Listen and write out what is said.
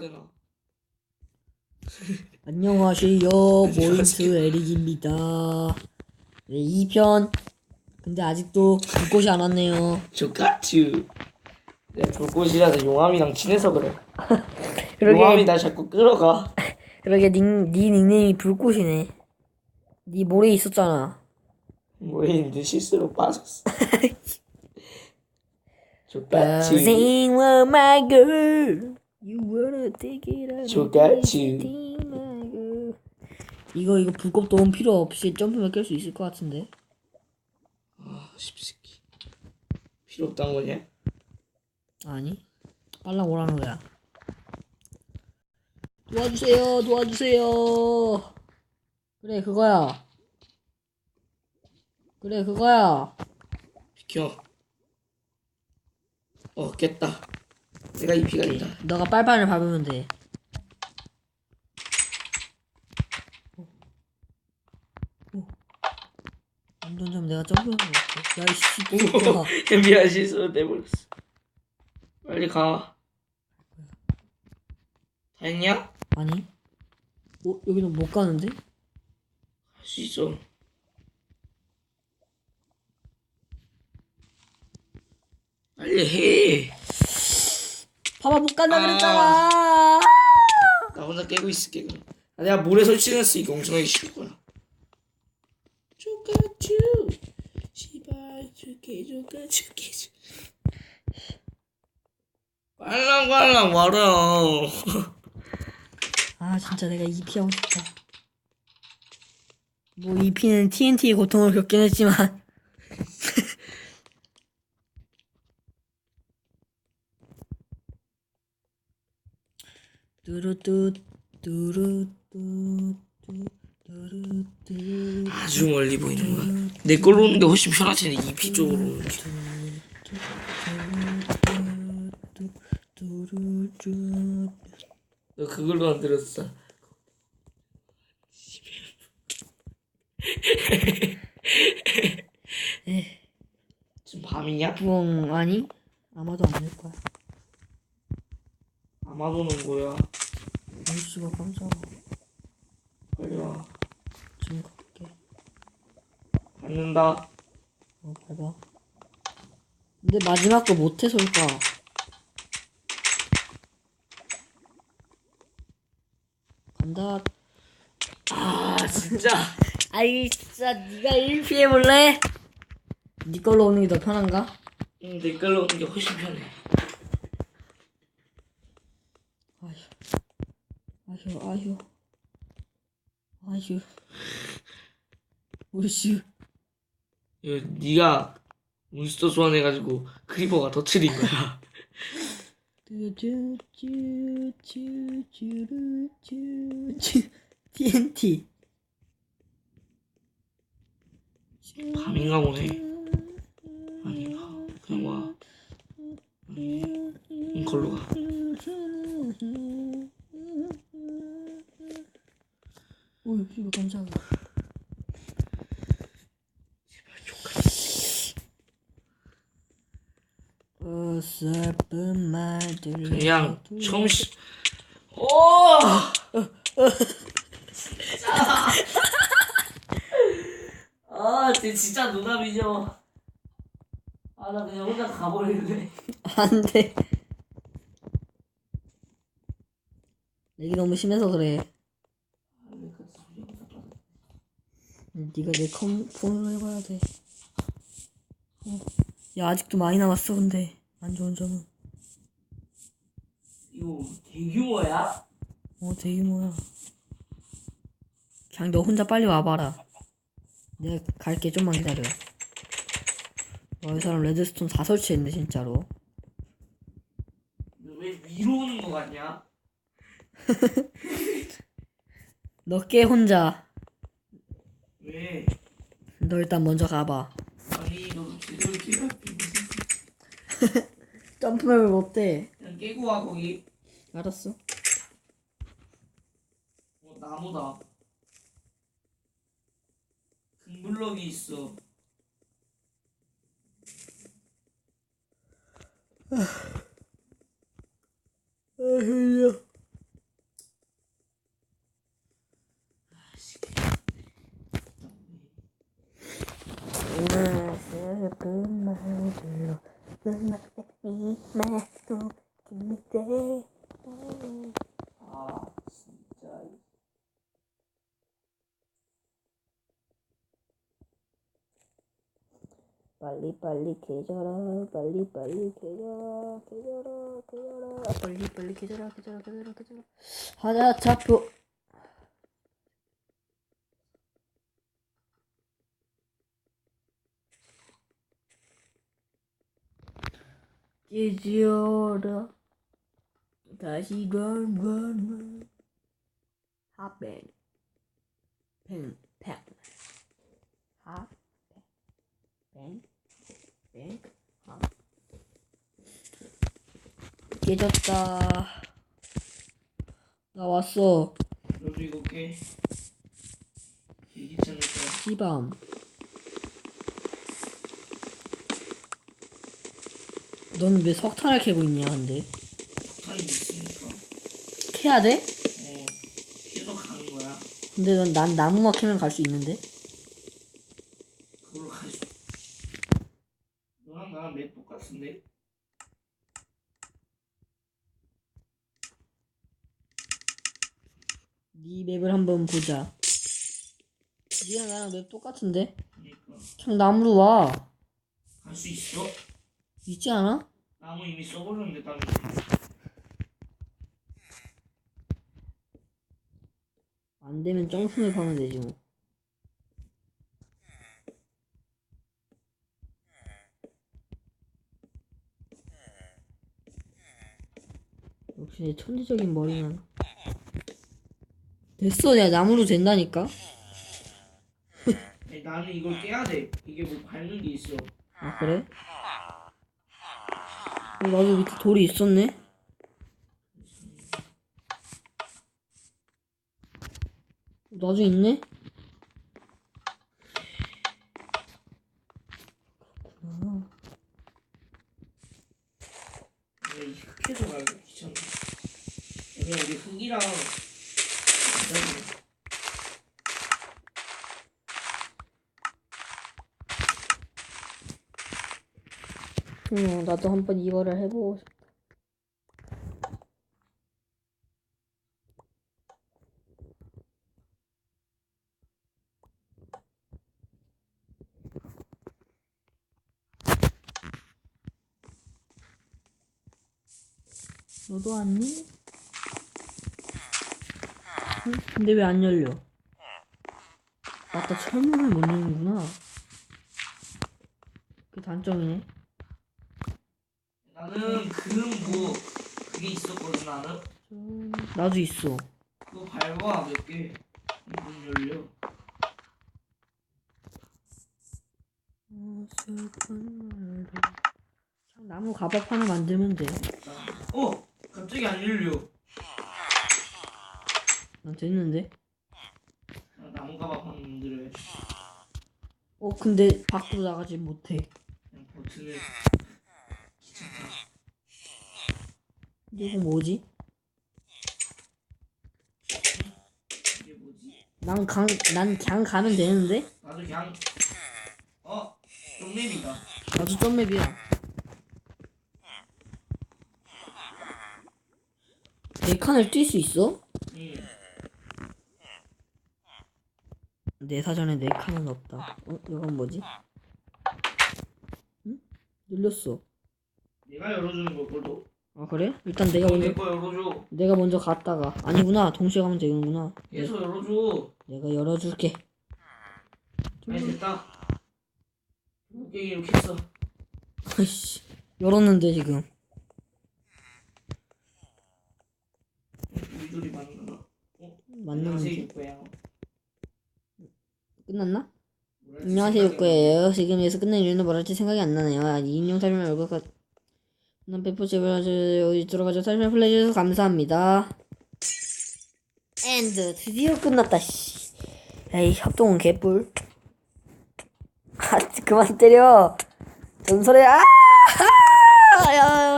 되나? 안녕하세요 모인트 에릭입니다 네 2편 근데 아직도 불꽃이 안 왔네요 조카츄. 내가 불꽃이라서 용암이랑 친해서 그래. 그러게 용암이 날 자꾸 끌어가. 그러게 닉, 네 닉네임이 불꽃이네 네 모래에 있었잖아 있는데 실수로 빠졌어. 조카츄. With my girl You wanna take it out 조카츄. my girl. 이거 이거 불꽃 도움 필요 없이 점프만 깰수 있을 것 같은데 아, 십새끼. 필요 없단 거냐? 아니 빨랑 오라는 거야 도와주세요 도와주세요 그래 그거야 그래 그거야 비켜. 어, 깼다. 내가 이 피가 있다. 너가 빨판을 밟으면 돼좀 내가 점프를 못해 야이씨 미안 실수로 내버렸어. 빨리 가. 다 했냐? 아니 어 여기는 못 가는데 할 수 있어. 빨리 해. 봐봐 못 간다 아. 그랬잖아 나 혼자 깨고 있을게 그럼. 아, 내가 모래 설치했어 이거 엄청나게 쉬울 거야. 조카쭈 시발 조카 죽게 죽. 빨랑빨랑 와라. 아 진짜 내가 EP 하고 싶다. 뭐 EP는 TNT의 고통을 겪긴 했지만 뚜루뚜 뚜루뚜 뚜루뚜 아주 멀리 보이는 거야. 내 걸로 오는 게 훨씬 편하지 이피 쪽으로. 오는 게. 뚜루뚜 너 그걸로 안 들었어. 지금 밤이냐? 부엉 아니? 아마도 안 될 거야. 아마도 오는 거야. 아이씨가 깜짝아. 빨리 와. 지금 갈게. 받는다. 어, 밟아. 근데 마지막 거 못해서 일까? 간다. 아 진짜. 아이, 진짜 네가 1피 해볼래? 네 걸로 오는 게 더 편한가? 응, 내 걸로 오는 게 훨씬 편해. 아휴. 아휴, 아휴. 아휴. 우슈. 이거 네가 몬스터 소환해가지고 크리퍼가 더 틀린 거야. 쭈쭈쭈쭈쭈쭈쭈 TNT 밤인가 보네. 아닌가. 그냥 와. 응, 걸로 가. 오이 이거 깜짝이야 어설픈 말들 그냥 처음 시. 오! 아, 쟤 진짜 누나미죠. 아, 나 그냥 혼자 가버릴래. 안 돼 내기 너무 심해서 그래 네가 내 컴, 폰으로 해봐야 돼 어. 야 아직도 많이 남았어 근데 안 좋은 점은 이거 대규모야? 어 대규모야. 그냥 너 혼자 빨리 와봐라. 내가 갈게. 좀만 기다려. 와 이 사람 레드스톤 다 설치했네 진짜로. 너 왜 위로 오는 거 같냐? 너 깨 혼자. 왜? 너 일단 먼저 가봐. 아니, 너 제대로 기가 점프맵을 못해. 그냥 깨고 와, 거기. 알았어 어, 나무다. 금블럭이 있어. 아, 흘려. 아 진짜 빨리 빨리 계져라 빨리 빨리 계져라 계져라 계져라 빨리 빨리 계져라 계져라 계져라 계져라 하자 좌표 계져라 다시 run 핫뱅 팽팽 핫 뱅, 뱅, 아. 깨졌다. 나 왔어. 너도 이거 깨 이기지 않을까 시밤. 넌왜 석탄을 캐고 있냐, 근데? 폭탄이 있으니까 캐야 돼? 어 계속 가는 거야 근데 넌 난 나무만 캐면 갈 수 있는데? 그걸로 갈수 너랑 나랑 맵 똑같은데 네 맵을 한번 보자. 니랑 나랑 맵 똑같은데? 그러니까 그냥 나무로 와. 갈 수 있어 있지 않아? 나무 이미 써버렸는데 다른 안 되면 점프맵 하면 되지 뭐. 역시 내 천재적인 머리는 됐어 내가 나무로 된다니까. 아니, 나는 이걸 깨야 돼. 이게 뭐 밟는 게 있어. 아 그래? 어, 나도 밑에 돌이 있었네. 나도 있네? 그렇구나. 내가 이 흙에서 가기 귀찮아 그냥 우리 흙이랑 기다려. 응, 나도 한번 이거를 해보고 싶다. 너도 왔니? 응? 근데 왜 안 열려? 맞다, 철문을 못 여는구나. 그 단점이네. 나는 그뭐 그게 있었거든 나는 음, 나도 있어. 그거 밟아 몇개문 열려 어, 슬픈 날도. 그냥 나무 가밥 하나 만들면 돼. 어 갑자기 안 열려 난 됐는데. 나 나무 가방 하나 만들어야 어, 근데 밖으로 나가지 못해. 그냥 버튼을 이거 뭐지? 이게 뭐지 난 강, 난 그냥 가면 되는데? 나도 그냥 어 좀맵이다 나도 점맵이야. 네 칸을 뛸 수 있어? 응 내 사전에 네 칸은 없다. 어, 이건 뭐지? 응? 눌렸어. 내가 열어주는 걸걸도 아, 그래? 일단 내가 먼저, 내거 열어줘 내가 먼저 갔다가. 아니구나. 동시에 가면 되는구나. 내, 계속 열어줘 내가 열어줄게. 아니 됐다 게임 이렇게 했어 아이씨. 열었는데, 지금. 우리 둘이 만나나 어? 맞는 거지? 끝났나? 안녕하세요, 육구예요. 지금 여기서 끝낸 이유는 뭐랄지 생각이 안 나네요. 아, 이 인용 설명 얼굴 것. 난 페퍼 제발 여기 들어가서 설명 플레이 해주셔서 감사합니다. 엔드 드디어 끝났다. 씨. 에이 협동은 개뿔. 아 그만 때려. 전설의 아! 아! 야,